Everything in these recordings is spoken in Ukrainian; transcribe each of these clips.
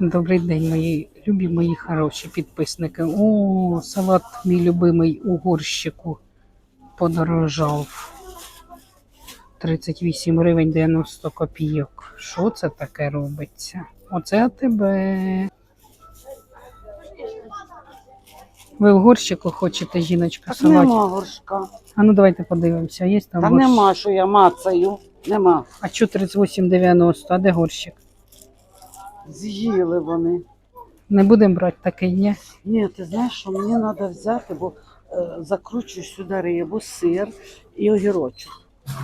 Добрий день, мої любі мої хороші підписники. О, салат мій любимий у горщику подорожав. 38 гривень 90 копійок. Що це таке робиться? Оце тебе. Ви в горщику хочете, жіночка, Так нема горшка. А ну давайте подивимося. Є там Та горщик? нема, що я мацаю. Нема. А що 38,90? А де горщик? З'їли вони. Не будемо брати такий, ні? Ні, ти знаєш, що мені треба взяти, бо е, закручу сюди рибу, сир і огірочок.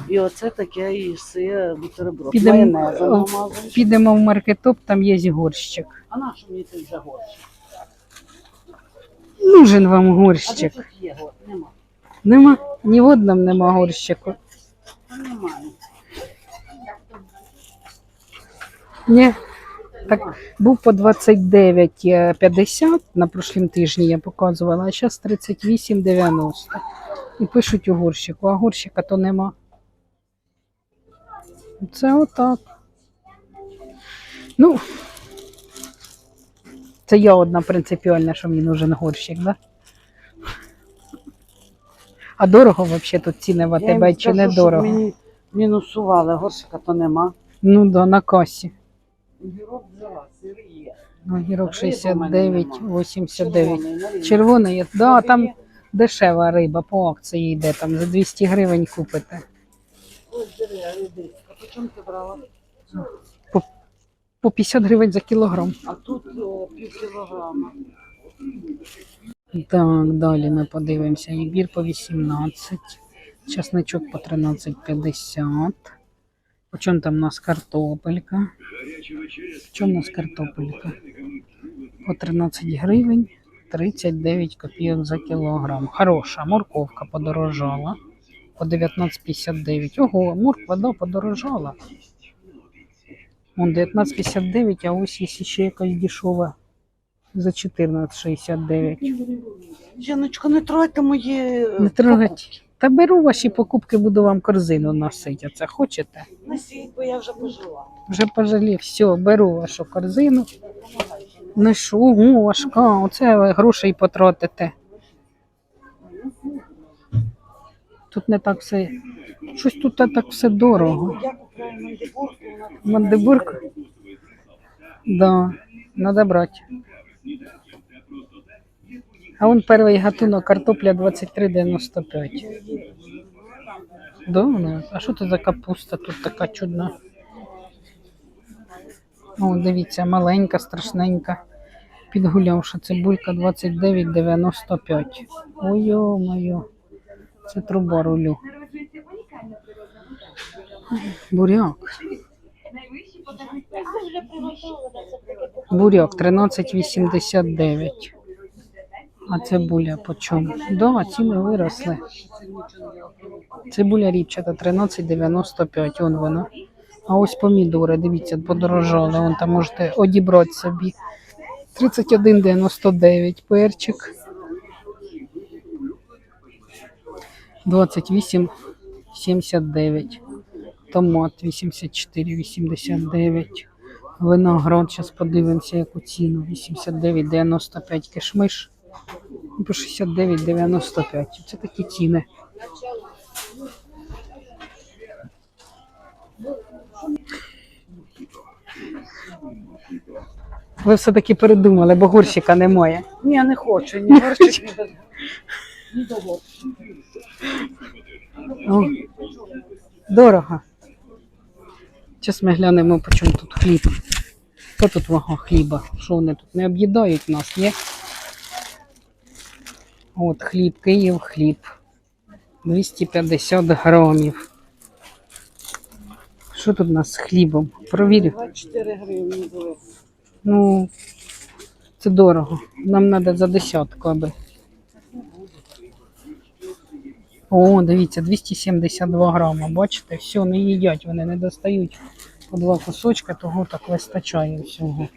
І оце таке і сир бутерброд. Підемо, Майонезом намазуєш. Підемо в маркетоп, там є горщик. А на що мені ти вже горщик? Нужен вам А де горщик. тут є гор? Нема. Нема? Ні в одному нема горщику. Та немає. Ні. Так, був по 29,50 на прошлім тижні я показувала, а зараз 38,90. І пишуть у горщику, а горщика то нема. Це отак. Ну, це я одна принципіальна, що мені нужен горщик, да? А дорого взагалі тут ціни в АТБ чи не дорого? Мені мінусували, горщика то нема. Ну да, на касі. Огірок взяла, сир є. Огірок Риби в мене нема. 69,89. Червоний. Червоний, є. да, там є? дешева риба по акції йде, там за 200 гривень купите. Ось диви, а риби. А по чому ти брала? По 50 гривень за кілограм. А тут о, пів кілограма. Так, далі ми подивимося. Ібір по 18, часничок по 13,50. По чому там у нас картопелька? По чому у нас картопелька? По 13 гривень 39 копійок за кілограм. Хороша, морковка подорожала. По 19,59. Ого, морква, да, подорожала. Вон 19,59, а ось є ще якась дешева за 14,69. Жіночко, не тройте мої. е, Не трогать. Та беру ваші покупки, буду вам корзину носити. Оце хочете? Носіть, бо я вже пожила. Вже пожалів. Все, беру вашу корзину. Ношу, ого, важка. Оце ви грошей потратите. Тут не так все. Щось тут так все дорого. Я купляю мандибурку, Мандибурку? Да, надо брати. А он перший гатунок картопля 23,95. Да, ну, а що це за капуста тут така чудна? О, дивіться, маленька, страшненька. Підгулявша цибулька 29,95. Ой-мо-мо. Це труба рулю. Буряк. Буряк 13,89. А цибуля по чому? Да, ціни виросли. Цибуля ріпчата 13,95. Он вона. А ось помідори, дивіться, подорожали. Вон там можете одібрати собі. 31,99 перчик. 28,79. Томат 84,89. Виноград, зараз подивимося, яку ціну. 89,95 кишмиш. По 69,95. Це такі ціни. Ви все-таки передумали, бо горщика немає. Ні, не хочу, ні горщик, ні. О, дорого. Зараз ми глянемо, по чому тут хліб. Що тут вага хліба? Що вони тут не об'їдають нас, ні? От хліб, Київ хліб. 250 грамів. Що тут у нас з хлібом? Провірю. 24 гривні були. Ну, це дорого. Нам треба за десятку, аби. О, дивіться, 272 грама. Бачите, все, не їдять, вони не достають по два кусочка, того так вистачає всього.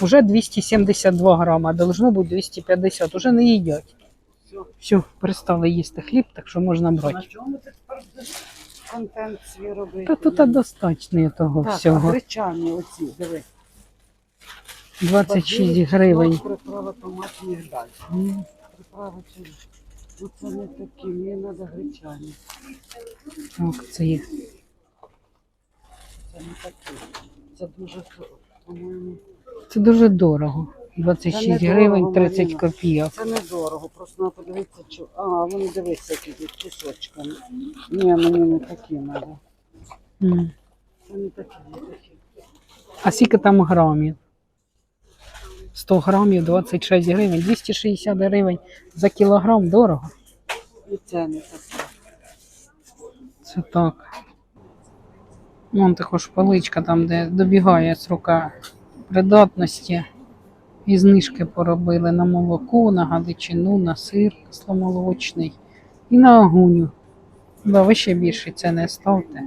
Уже 272 грама, должно бути 250, уже не їдять. Все, перестали їсти хліб, так що можна На брати. чому ти контент свій робити? Та тут достатньо того так, всього. а гречані оці, диви. 26 Базилік, гривень. Приправа томат мігдаль. М, Приправа через. Ну це не такі, мені треба гречані. Так, це є. Це не такі. Це дуже, по-моєму, Це дуже дорого. 26 Та гривень 30 Маріна. копійок. це недорого. Просто треба подивитися, що. А, вони які тут кусочками. Ні, мені не такі треба. М. Це не такі, не такі. А скільки там грамів? 100 грамів 26 гривень, 260 гривень за кілограм дорого. І це не такі. Це так. Вон також поличка там, де добігає срока придатності. І знижки поробили на молоко, на галичину, на сир кисломолочний і на агуню. Да, ви ще більше це не ставте,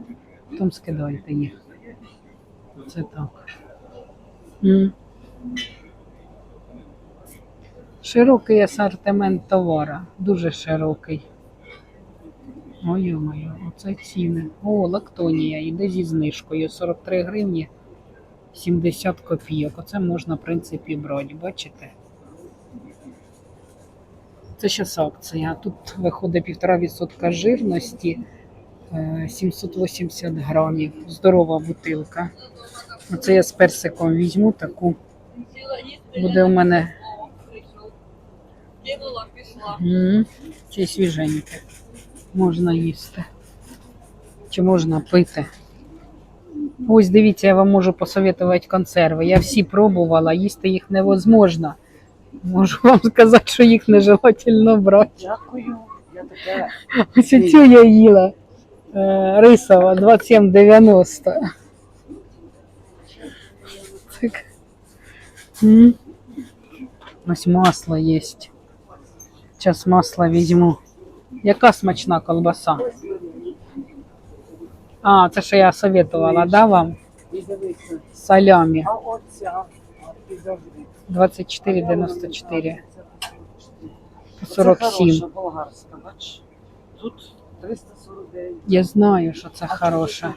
потім скидайте їх. Це так. М. Широкий асортимент товара, дуже широкий. Ой, моє, оце ціни. О, лактонія, іде зі знижкою. 43 гривні 70 копійок. Оце можна, в принципі, брати, бачите? Це зараз акція. Тут виходить 1,5% жирності, е, 780 грамів. Здорова бутилка. Оце я з персиком візьму таку. Буде у мене. Чи свіженьке. Можна їсти. Чи можна пити. Ось дивіться, я вам можу посоветувати консерви. Я всі пробувала, їсти їх невозможно. Можу вам сказати, що їх нежелательно брати. Дякую. Я таке. Ось цю я їла. Е, Рисова 27,90. Так. Ось масло є. Зараз масло візьму. Яка смачна колбаса? А, це що я советувала, да, вам? Салямі. А оця. підожди. 24,94. По Це 47. хороша болгарська, бач. Тут 349. Я знаю, що це хороше.